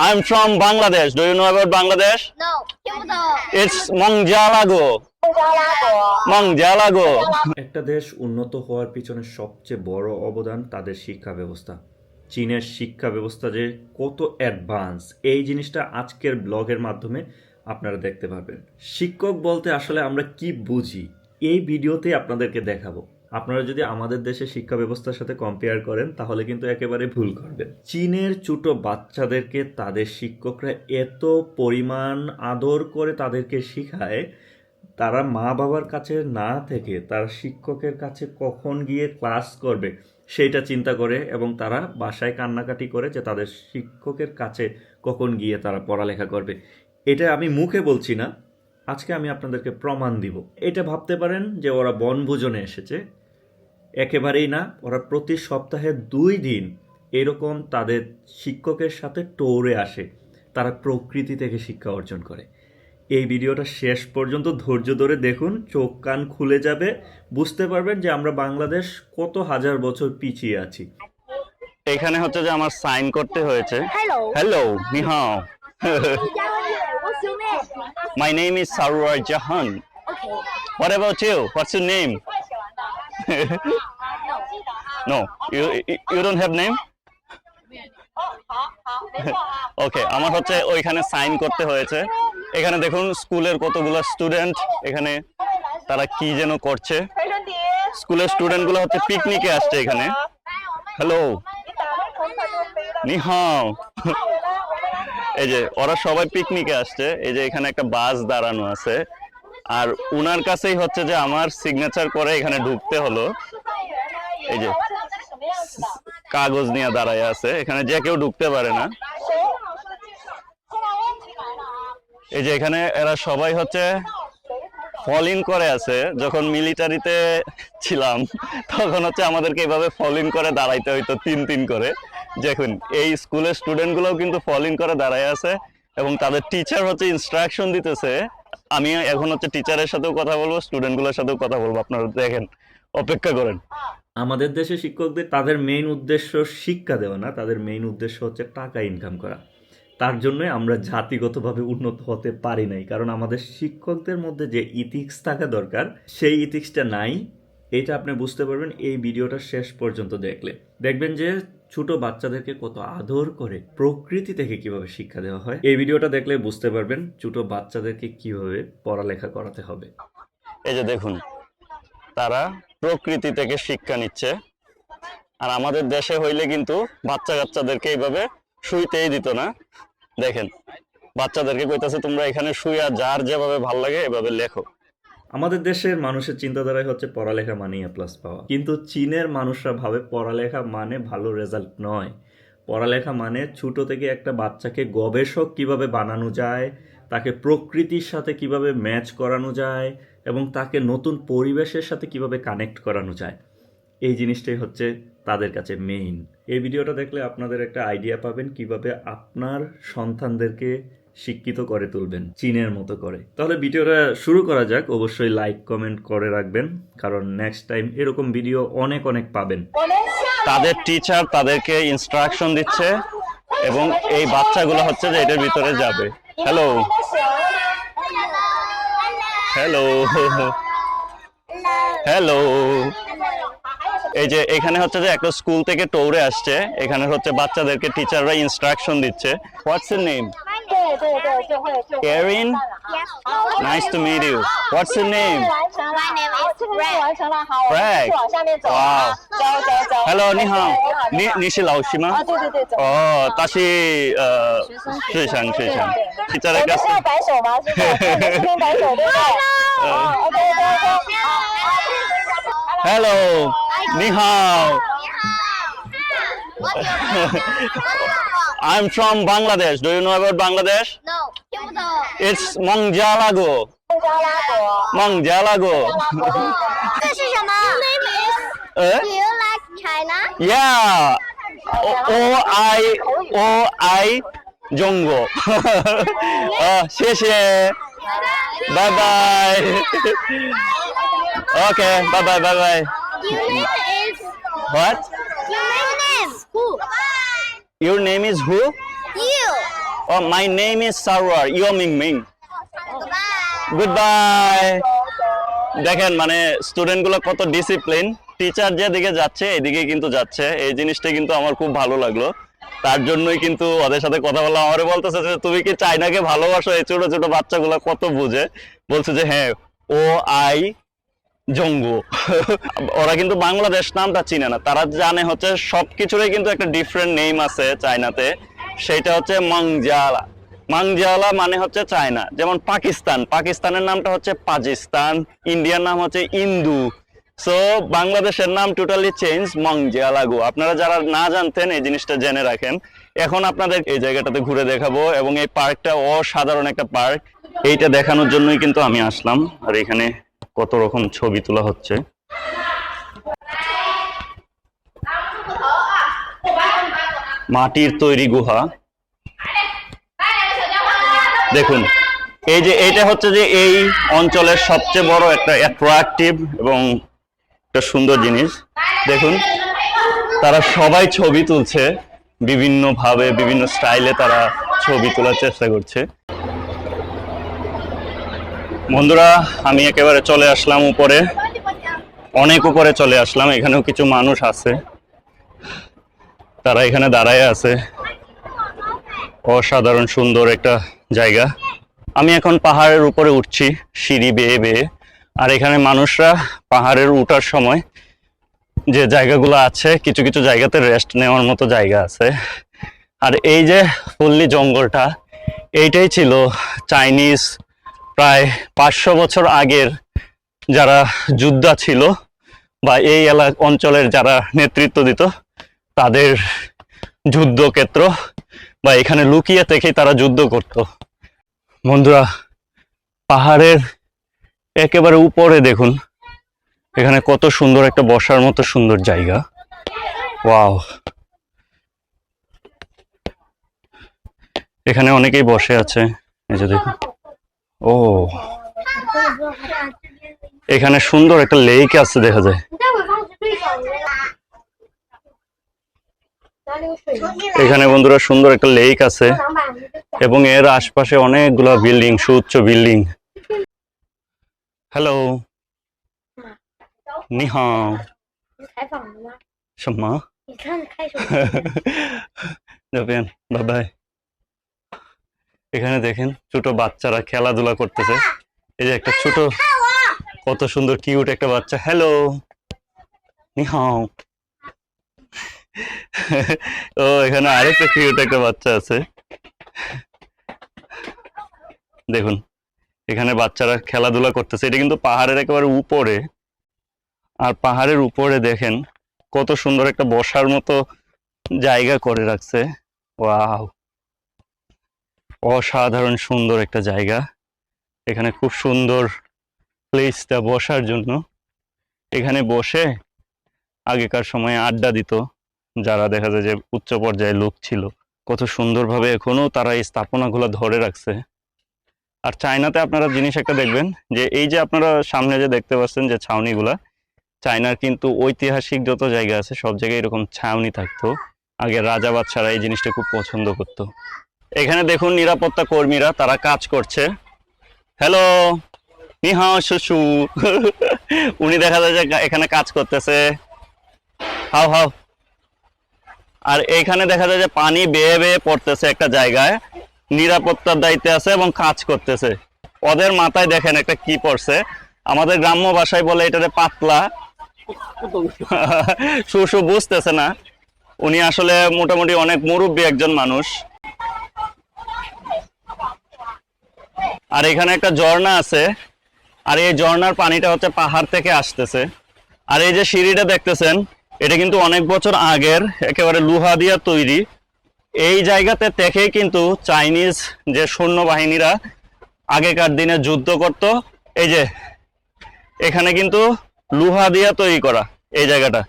I'm from Bangladesh. Do you know about Bangladesh? No. It's Mangjalago. Mangjalago. একটা দেশ উন্নত হওয়ার পিছনে সবচেয়ে বড় অবদান তাদের শিক্ষা ব্যবস্থা চীনের শিক্ষা ব্যবস্থা যে কত অ্যাডভান্স এই জিনিসটা আজকের ব্লগের মাধ্যমে আপনারা দেখতে পাবেন শিক্ষক বলতে আসলে আমরা কি বুঝি এই ভিডিওতে আপনাদেরকে দেখাবো আপনারা যদি আমাদের দেশের শিক্ষা ব্যবস্থার সাথে কম্পেয়ার করেন, তাহলে কিন্তু একেবারে ভুল করবেন। চীনের ছোট বাচ্চাদেরকে তাদের শিক্ষকরা এত পরিমাণ আদর করে তাদেরকে শিখায়, তারা মা বাবার কাছে না থেকে তার শিক্ষকের কাছে কখন গিয়ে ক্লাস করবে, সেইটা চিন্তা করে এবং তারা বাসায় কান্নাকাটি করে যে তাদের শিক্ষকের কাছে কখন গিয়ে তারা পড়ালেখা করবে। এটা আমি মুখে বলছি না, আজকে আমি আপনাদেরকে প্রমাণ দিব। এটা ভাবতে পারেন যে ওরা বনভোজনে এসেছে একেবারেই না ওরা প্রতি সপ্তাহে দুই দিন এরকম তাদের শিক্ষকের সাথে টৌরে আসে। তারা প্রকৃতি থেকে শিক্ষা অর্জন করে। এই ভিডিওটা শেষ পর্যন্ত ধৈর্য ধরে দেখুন চোখ কান খুলে যাবে বুঝতে পারবেন যে আমরা বাংলাদেশ কত হাজার বছর পিছিয়ে আছি। এখানে হচ্ছে যে আমার সাইন করতে হয়েছে। Hello name? My name is Sarwar Jahan. What about you what's your no you you don't have name okay আমার হচ্ছে ওইখানে সাইন করতে হয়েছে। এখানে দেখুন, স্কুলের কতগুলো স্টুডেন্ট এখানে তারা কি যেন করছে। স্কুলের স্টুডেন্টগুলো হচ্ছে পিকনিকে আসছে এখানে। হ্যালো নিহাও। এই যে, ওরা সবাই পিকনিকে আসছে। এই যে, এখানে একটা বাস দাঁড়ানো আছে। আর উনার কাছেই হচ্ছে যে আমার সিগনেচার করে এখানে ঢুকতে হলো। এই যে, কাগজ নিয়ে দাঁড়ায় আছে, এখানে যে কেউ ঢুকতে পারে না। এই যে এখানে এরা সবাই হচ্ছে ফল ইন করে আছে। যখন মিলিটারিতে ছিলাম, তখন হচ্ছে আমাদেরকে এইভাবে ফল ইন করে দাঁড়াইতে হইতো, তিন তিন করে। দেখুন, এই স্কুলের স্টুডেন্টগুলোও কিন্তু ফল ইন করে দাঁড়ায় আছে এবং তাদের টিচার হচ্ছে ইনস্ট্রাকশন দিতেছে। আমি এখন হচ্ছে টিচারের সাথেও কথা বলব স্টুডেন্টগুলোর সাথেও কথা বলব। আপনারা দেখেন, অপেক্ষা করেন। আমাদের দেশে শিক্ষকদের তাদের মেইন উদ্দেশ্য শিক্ষা দেওয়া না, তাদের মেইন উদ্দেশ্য হচ্ছে টাকা ইনকাম করা। তার জন্যই আমরা জাতিগতভাবে উন্নত হতে পারি নাই, কারণ আমাদের শিক্ষকদের মধ্যে যে ইথিক্স থাকা দরকার, সেই ইথিক্সটা নাই। এটা আপনি বুঝতে পারবেন, এই ভিডিওটা শেষ পর্যন্ত দেখলে। দেখবেন যে ছোট বাচ্চাদেরকে কত আদর করে প্রকৃতি থেকে কীভাবে শিক্ষা দেওয়া হয়, এই ভিডিওটা দেখলে বুঝতে পারবেন ছোট বাচ্চাদেরকে কীভাবে পড়ালেখা করাতে হবে। এই যে দেখুন, তারা প্রকৃতি থেকে শিক্ষা নিচ্ছে, আর আমাদের দেশে হইলে কিন্তু বাচ্চা কাচ্চাদেরকে এইভাবে শুইতেই দিত না। দেখেন, বাচ্চাদেরকে কইতাছে, তোমরা এখানে শুইয়া যার যেভাবে ভালো লাগে, এভাবে লেখো। আমাদের দেশের মানুষের চিন্তাধারাই হচ্ছে পড়ালেখা মানেই এ প্লাস পাওয়া। কিন্তু চীনের মানুষরা ভাবে পড়ালেখা মানে ভালো রেজাল্ট নয়। পড়ালেখা মানে ছোট থেকে একটা বাচ্চাকে গবেষক কীভাবে বানানো যায়, তাকে প্রকৃতির সাথে কীভাবে ম্যাচ করানো যায়, এবং তাকে নতুন পরিবেশের সাথে কীভাবে কানেক্ট করানো যায়। এই জিনিসটাই হচ্ছে তাদের কাছে মেইন এই ভিডিওটা দেখলে আপনাদের একটা আইডিয়া পাবেন কীভাবে আপনার সন্তানদেরকে শিক্ষিত করে তুলবেন, চীনের মতো করে। তাহলে ভিডিওটা শুরু করা যাক। অবশ্যই লাইক কমেন্ট করে রাখবেন, কারণ নেক্সট টাইম এরকম ভিডিও অনেক অনেক পাবেন। তাদের টিচার তাদেরকে ইনস্ট্রাকশন দিচ্ছে এবং এই বাচ্চাগুলো হচ্ছে যে এটার ভিতরে যাবে। হ্যালো হ্যালো হ্যালো এই যে এখানে হচ্ছে যে একটা স্কুল থেকে টৌরে আসছে। এখানে হচ্ছে বাচ্চাদেরকে টিচাররা ইনস্ট্রাকশন দিচ্ছে। What's her name 对对对，就会就会 Erin, 办了啊。nice to meet you. What's 这 your 个任务 name? 完成了，My name is 好，这个任务 Greg 完成了，好，我们 Greg 继续往下面走啊，走走走。Hello，你好对，你你好，你是老师好。啊，吗？对对对，走。哦，他是呃学生学生，是在那我个们是要摆手吗？是不是？对我们这边摆手，对不对？啊呃，OK OK OK。，Hello，你好。你好，我 What's your name? I'm from Bangladesh. Do you know about Bangladesh? No. It's Mangjalago. Mangjalago. Mangjalago. Eh? Do you like China? Yeah. O I O I Jongo. uh, 谢谢. Bye bye. okay. Bye bye. Bye bye. Your name is what? Your name is who? Your name is who You. Oh, my name is Sarwar. You're Ming Ming. Goodbye. দেখেন মানে স্টুডেন্টগুলো কত discipline teacher যেদিকে যাচ্ছে এদিকে কিন্তু যাচ্ছে এই জিনিসটা কিন্তু আমার খুব ভালো লাগল তার জন্যই কিন্তু ওদের সাথে কথা বললাম আমারে বলতেছে যে তুমি কি চাইনাকে ভালোবাসো এই ছোট ছোট বাচ্চাগুলো কত বুঝে বলছে যে হ্যাঁ ও আই জঙ্গু। ওরা কিন্তু বাংলাদেশ নামটা চিনে না। তারা জানে হচ্ছে সবকিছুরই কিন্তু একটা ডিফারেন্ট নেম আছে চায়নাতে। সেটা হচ্ছে মাংজালা মাংজালা মানে হচ্ছে চায়না, যেমন পাকিস্তান। পাকিস্তানের নামটা হচ্ছে পাকিস্তান ইন্ডিয়ার নাম হচ্ছে ইন্দু। সো বাংলাদেশের নাম টোটালি চেঞ্জ মাংজালাগো আপনারা যারা না জানতেন এই জিনিসটা জেনে রাখেন, এখন আপনাদের এই জায়গাটাতে ঘুরে দেখাবো এবং এই পার্কটা অসাধারণ একটা পার্ক। এইটা দেখানোর জন্যই কিন্তু আমি আসলাম। আর এখানে কত রকম ছবি তোলা হচ্ছে। মাটির তৈরি গুহা। দেখুন, এই যে এইটা হচ্ছে যে এই অঞ্চলের সবচেয়ে বড় একটা অ্যাট্রাকটিভ এবং একটা সুন্দর জিনিস। দেখুন, তারা সবাই ছবি তুলছে বিভিন্ন ভাবে বিভিন্ন স্টাইলে তারা ছবি তোলার চেষ্টা করছে। বন্ধুরা, আমি একেবারে চলে আসলাম উপরে। অনেক উপরে চলে আসলাম, এখানেও কিছু মানুষ আছে। তারা এখানে দাঁড়ায় আছে। অসাধারণ, সুন্দর একটা জায়গা। আমি এখন পাহাড়ের উপরে উঠছি, সিঁড়ি বেয়ে বেয়ে। আর এখানে মানুষরা পাহাড়ের উঠার সময় যে জায়গাগুলো আছে, কিছু কিছু জায়গাতে রেস্ট নেওয়ার মতো জায়গা আছে। আর এই যে পল্লী জঙ্গলটা, এইটাই ছিল চাইনিজ প্রায় পাঁচশো বছর আগের যারা যোদ্ধা ছিল বা এই এলাকা অঞ্চলের যারা নেতৃত্ব দিত, তাদের যুদ্ধক্ষেত্র বা এখানে লুকিয়ে থেকেই তারা যুদ্ধ করত। বন্ধুরা, পাহাড়ের একেবারে উপরে দেখুন, এখানে কত সুন্দর একটা বসার মতো সুন্দর জায়গা। ওয়াও! এখানে অনেকেই বসে আছে, এই যে দেখুন। ও। এখানে সুন্দর একটা লেক আছে দেখা যায়। এখানে বন্ধুরা সুন্দর একটা লেক আছে এবং এর আশপাশে অনেকগুলো বিল্ডিং সুউচ্চ বিল্ডিং। হ্যালো। নিহা। সম্মা বাই বাই এখানে দেখেন ছোট বাচ্চারা খেলাধুলা করতেছে। এই যে একটা ছোট, কত সুন্দর কিউট একটা বাচ্চা। হ্যালো নিহাও। ও, এখানে আরেকটা কিউট একটা বাচ্চা আছে। দেখুন, এখানে বাচ্চারা খেলাধুলা করতেছে। এটা কিন্তু পাহাড়ের একেবারে উপরে। আর পাহাড়ের উপরে দেখেন, কত সুন্দর একটা বসার মতো জায়গা করে রাখছে। ওয়াও। অসাধারণ সুন্দর একটা জায়গা। এখানে খুব সুন্দর প্লেসটা বসার জন্য। এখানে বসে আগেকার সময়ে আড্ডা দিত, যারা দেখা যায় যে উচ্চ পর্যায়ে লোক ছিল। কত সুন্দরভাবে এখনও তারা এই স্থাপনাগুলো ধরে রাখছে। আর চায়নাতে আপনারা জিনিস একটা দেখবেন, যে এই যে আপনারা সামনে যে দেখতে পাচ্ছেন যে ছাউনিগুলা, চায়নার কিন্তু ঐতিহাসিক যত জায়গা আছে, সব জায়গায় এরকম ছাউনি থাকতো। আগে রাজা বাদশারা এই জিনিসটা খুব পছন্দ করতো। এখানে দেখুন নিরাপত্তা কর্মীরা, তারা কাজ করছে। হ্যালো নিহা শুশু। উনি দেখা যায় যে এখানে কাজ করতেছে। হাও হাও। আর এইখানে দেখা যায় যে পানি বেয়ে বেয়ে পড়তেছে একটা জায়গায়। নিরাপত্তার দায়িত্বে আছে এবং কাজ করতেছে। ওদের মাথায় দেখেন একটা কি পড়ছে। আমাদের গ্রাম্য ভাষায় বলে এটাতে পাতলা। শুশু বুঝতেছে না। উনি আসলে মোটামুটি অনেক মুরব্বী একজন মানুষ। আর এখানে একটা ঝর্ণা আছে, আর এই ঝর্ণার পানিটা হচ্ছে পাহাড় থেকে আসতেছে। আর এই যে সিঁড়িটা দেখতেছেন, এটা কিন্তু অনেক বছর আগের, একেবারে লোহা দিয়া তৈরি। এই জায়গাতে থেকেই কিন্তু চাইনিজ যে সৈন্য বাহিনীরা আগেকার দিনে যুদ্ধ করত, এই যে, এখানে কিন্তু লুহা দিয়া তৈরি করা, এই জায়গাটা।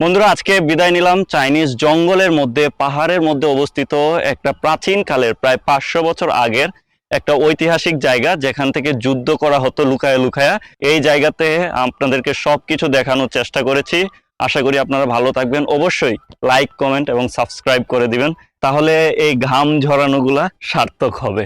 বন্ধুরা, আজকে বিদায় নিলাম। চাইনিজ জঙ্গলের মধ্যে, পাহাড়ের মধ্যে অবস্থিত একটা প্রাচীন কালের প্রায় পাঁচশো বছর আগের একটা ঐতিহাসিক জায়গা, যেখান থেকে যুদ্ধ করা হতো লুকায়া লুকায়া। এই জায়গাতে আপনাদেরকে সবকিছু দেখানোর চেষ্টা করেছি। আশা করি আপনারা ভালো থাকবেন। অবশ্যই লাইক কমেন্ট এবং সাবস্ক্রাইব করে দিবেন। তাহলে এই ঘাম ঝরানোগুলা সার্থক হবে।